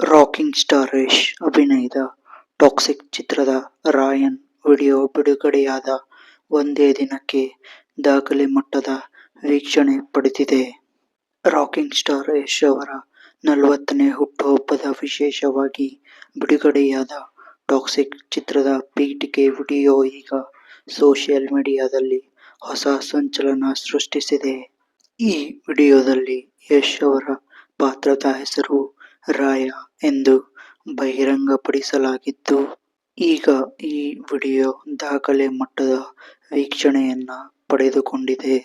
Rocking star Yash ಅಭಿನಯದ toxic ಚಿತ್ರದ Rayan video ಬಿಡುಗಡೆಯಾದ ಒಂದೇ ದಿನಕ್ಕೆ ದಾಖಲೆ ಮಟ್ಟದ ವೀಕ್ಷಣೆ ಪಡೆದಿದೆ. ರಾಕಿಂಗ್ ಸ್ಟಾರ್ ಯಶ್ ಅವರ ನಲವತ್ತನೇ ಹುಟ್ಟುಹಬ್ಬದ ವಿಶೇಷವಾಗಿ ಬಿಡುಗಡೆಯಾದ ಟಾಕ್ಸಿಕ್ ಚಿತ್ರದ ಪೀಠಿಕೆ ವಿಡಿಯೋ ಈಗ ಸೋಷಿಯಲ್ ಮೀಡಿಯಾದಲ್ಲಿ ಹೊಸ ಸಂಚಲನ ಸೃಷ್ಟಿಸಿದೆ. ಈ ವಿಡಿಯೋದಲ್ಲಿ ಯಶ್ ಅವರ ಪಾತ್ರದ ಹೆಸರು ರಾಯ ಎಂದು ಬಹಿರಂಗಪಡಿಸಲಾಗಿದ್ದು, ಈಗ ಈ ವಿಡಿಯೋ ದಾಖಲೆ ಮಟ್ಟದ ವೀಕ್ಷಣೆಯನ್ನು ಪಡೆದುಕೊಂಡಿದೆ.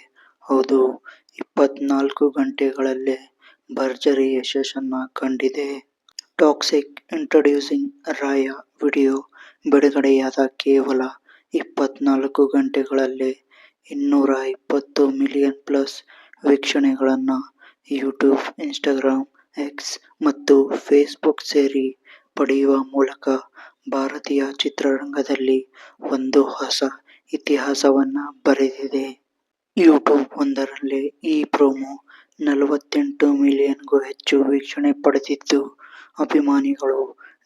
ಹೌದು ಇಪ್ಪತ್ನಾಲ್ಕು ಗಂಟೆಗಳಲ್ಲೇ ಭರ್ಜರಿ ಯಶಸ್ಸನ್ನು ಕಂಡಿದೆ. ಟಾಕ್ಸಿಕ್ ಇಂಟ್ರೊಡ್ಯೂಸಿಂಗ್ ರಾಯ ವಿಡಿಯೋ ಬಿಡುಗಡೆಯಾದ ಕೇವಲ ಇಪ್ಪತ್ನಾಲ್ಕು ಗಂಟೆಗಳಲ್ಲೇ ಇನ್ನೂರ ಇಪ್ಪತ್ತು ಮಿಲಿಯನ್ ಪ್ಲಸ್ ವೀಕ್ಷಣೆಗಳನ್ನು ಯೂಟ್ಯೂಬ್, ಇನ್ಸ್ಟಾಗ್ರಾಮ್, ಎಕ್ಸ್ ಮತ್ತು ಫೇಸ್ಬುಕ್ ಸೇರಿ ಪಡೆಯುವ ಮೂಲಕ ಭಾರತೀಯ ಚಿತ್ರರಂಗದಲ್ಲಿ ಒಂದು ಹೊಸ ಇತಿಹಾಸವನ್ನ ಬರೆದಿದೆ. ಯೂಟ್ಯೂಬ್ ಒಂದರಲ್ಲಿ ಈ ಪ್ರೋಮೋ ನಲವತ್ತೆಂಟು ಮಿಲಿಯನ್ಗೂ ಹೆಚ್ಚು ವೀಕ್ಷಣೆ ಪಡೆದಿದ್ದು, ಅಭಿಮಾನಿಗಳು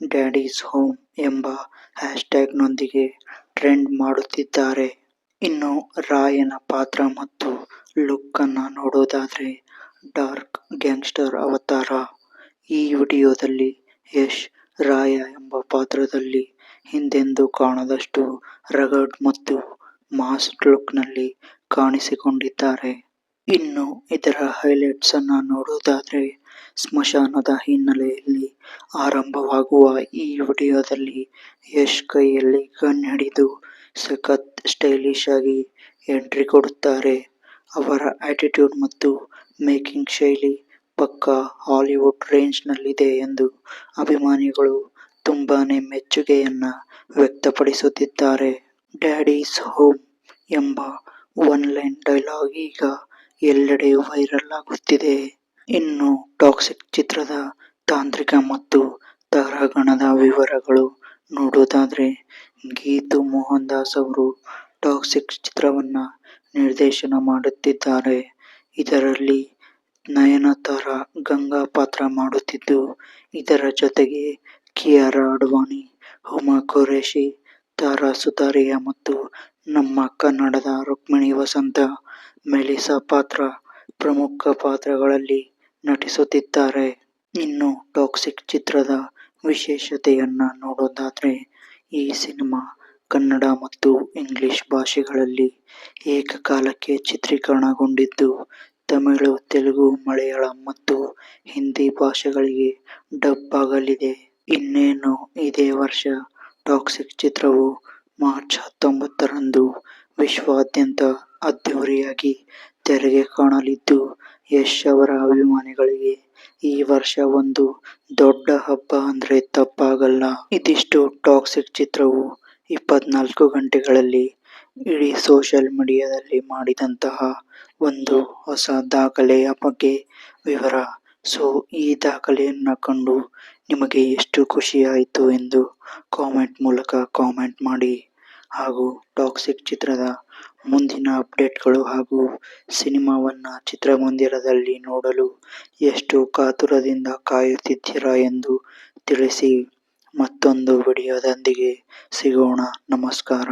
ಡ್ಯಾಡೀಸ್ ಹೋಮ್ ಎಂಬ ಹ್ಯಾಶ್ಟ್ಯಾಗ್ನೊಂದಿಗೆ ಟ್ರೆಂಡ್ ಮಾಡುತ್ತಿದ್ದಾರೆ. ಇನ್ನು ರಾಯನ ಪಾತ್ರ ಮತ್ತು ಲುಕ್ ಅನ್ನ ನೋಡೋದಾದ್ರೆ ಡಾರ್ಕ್ ಗ್ಯಾಂಗ್ಸ್ಟರ್ ಅವತಾರ. ಈ ವಿಡಿಯೋದಲ್ಲಿ ಯಶ್ ರಾಯ ಎಂಬ ಪಾತ್ರದಲ್ಲಿ ಹಿಂದೆಂದೂ ಕಾಣದಷ್ಟು ರಗಡ್ ಮತ್ತು ಮಾಸ್ ಲುಕ್ನಲ್ಲಿ ಕಾಣಿಸಿಕೊಂಡಿದ್ದಾರೆ. ಇನ್ನು ಇದರ ಹೈಲೈಟ್ಸ್ ಅನ್ನ ನೋಡೋದಾದ್ರೆ ಸ್ಮಶಾನದ ಹಿನ್ನೆಲೆಯಲ್ಲಿ ಆರಂಭವಾಗುವ ಈ ವಿಡಿಯೋದಲ್ಲಿ ಯಶ್ ಕೈಯಲ್ಲಿ ಗನ್ ಹಿಡಿದು ಸಖತ್ ಸ್ಟೈಲಿಶ್ ಆಗಿ ಎಂಟ್ರಿ ಕೊಡುತ್ತಾರೆ. ಅವರ ಆಟಿಟ್ಯೂಡ್ ಮತ್ತು ಮೇಕಿಂಗ್ ಶೈಲಿ ಪಕ್ಕಾ ಹಾಲಿವುಡ್ ರೇಂಜ್ ನಲ್ಲಿದೆ ಎಂದು ಅಭಿಮಾನಿಗಳು ತುಂಬಾನೇ ಮೆಚ್ಚುಗೆಯನ್ನ ವ್ಯಕ್ತಪಡಿಸುತ್ತಿದ್ದಾರೆ. ಡ್ಯಾಡೀಸ್ ಹೋಮ್ ಎಂಬ ಒನ್ ಲೈನ್ ಡೈಲಾಗ್ ಈಗ ಎಲ್ಲೆಡೆ ವೈರಲ್ ಆಗುತ್ತಿದೆ. ಇನ್ನು ಟಾಕ್ಸಿಕ್ ಚಿತ್ರದ ತಾಂತ್ರಿಕ ಮತ್ತು ತಾರಾಗಣದ ವಿವರಗಳು ನೋಡೋದಾದ್ರೆ, ಗೀತು ಮೋಹನ್ ದಾಸ್ ಅವರು ಟಾಕ್ಸಿಕ್ ಚಿತ್ರವನ್ನ ನಿರ್ದೇಶನ ಮಾಡುತ್ತಿದ್ದಾರೆ. ಇದರಲ್ಲಿ ನಯನತಾರ ಗಂಗಾ ಪಾತ್ರ ಮಾಡುತ್ತಿದ್ದು, ಇದರ ಜೊತೆಗೆ ಕಿಯಾರಾ ಅಡ್ವಾಣಿ, ಹುಮಾ ಖುರೇಶಿ, ತಾರಾ ಸುತಾರಿಯಾ ಮತ್ತು ನಮ್ಮ ಕನ್ನಡದ ರುಕ್ಮಿಣಿ ವಸಂತ, ಮೆಲಿಸಾ ಪಾತ್ರ ಪ್ರಮುಖ ಪಾತ್ರಗಳಲ್ಲಿ ನಟಿಸುತ್ತಿದ್ದಾರೆ. ಇನ್ನು ಟಾಕ್ಸಿಕ್ ಚಿತ್ರದ ವಿಶೇಷತೆಯನ್ನ ನೋಡೋದಾದ್ರೆ ಈ ಸಿನಿಮಾ ಕನ್ನಡ ಮತ್ತು ಇಂಗ್ಲಿಷ್ ಭಾಷೆಗಳಲ್ಲಿ ಏಕಕಾಲಕ್ಕೆ ಚಿತ್ರೀಕರಣಗೊಂಡಿದ್ದು, ತಮಿಳು, ತೆಲುಗು, ಮಲಯಾಳಂ ಮತ್ತು ಹಿಂದಿ ಭಾಷೆಗಳಿಗೆ ಡಬ್ ಆಗಲಿದೆ. ಇನ್ನೇನು ಇದೇ ವರ್ಷ ಟಾಕ್ಸಿಕ್ ಚಿತ್ರವು ಮಾರ್ಚ್ ಹತ್ತೊಂಬತ್ತರಂದು ವಿಶ್ವಾದ್ಯಂತ ಅದ್ಧೂರಿಯಾಗಿ ತೆರೆಗೆ ಕಾಣಲಿದ್ದು, ಯಶ್ ಅವರ ಅಭಿಮಾನಿಗಳಿಗೆ ಈ ವರ್ಷ ಒಂದು ದೊಡ್ಡ ಹಬ್ಬ ಅಂದ್ರೆ ತಪ್ಪಾಗಲ್ಲ. ಇದಿಷ್ಟು ಟಾಕ್ಸಿಕ್ ಚಿತ್ರವು ಇಪ್ಪತ್ನಾಲ್ಕು ಗಂಟೆಗಳಲ್ಲಿ ಇಡೀ ಸೋಷಲ್ ಮೀಡಿಯಾದಲ್ಲಿ ಮಾಡಿದಂತಹ ಒಂದು ಹೊಸ ದಾಖಲೆಯ ಬಗ್ಗೆ ವಿವರ. ಸೊ, ಈ ದಾಖಲೆಯನ್ನು ಕಂಡು ನಿಮಗೆ ಎಷ್ಟು ಖುಷಿಯಾಯಿತು ಎಂದು ಕಾಮೆಂಟ್ ಮೂಲಕ ಕಾಮೆಂಟ್ ಮಾಡಿ ಹಾಗೂ ಟಾಕ್ಸಿಕ್ ಚಿತ್ರದ ಮುಂದಿನ ಅಪ್ಡೇಟ್ಗಳು ಹಾಗೂ ಸಿನಿಮಾವನ್ನು ಚಿತ್ರಮಂದಿರದಲ್ಲಿ ನೋಡಲು ಎಷ್ಟು ಕಾತುರದಿಂದ ಕಾಯುತ್ತಿದ್ದೀರಾ ಎಂದು ತಿಳಿಸಿ. ಮತ್ತೊಂದು ವಿಡಿಯೋದೊಂದಿಗೆ ಸಿಗೋಣ ನಮಸ್ಕಾರ.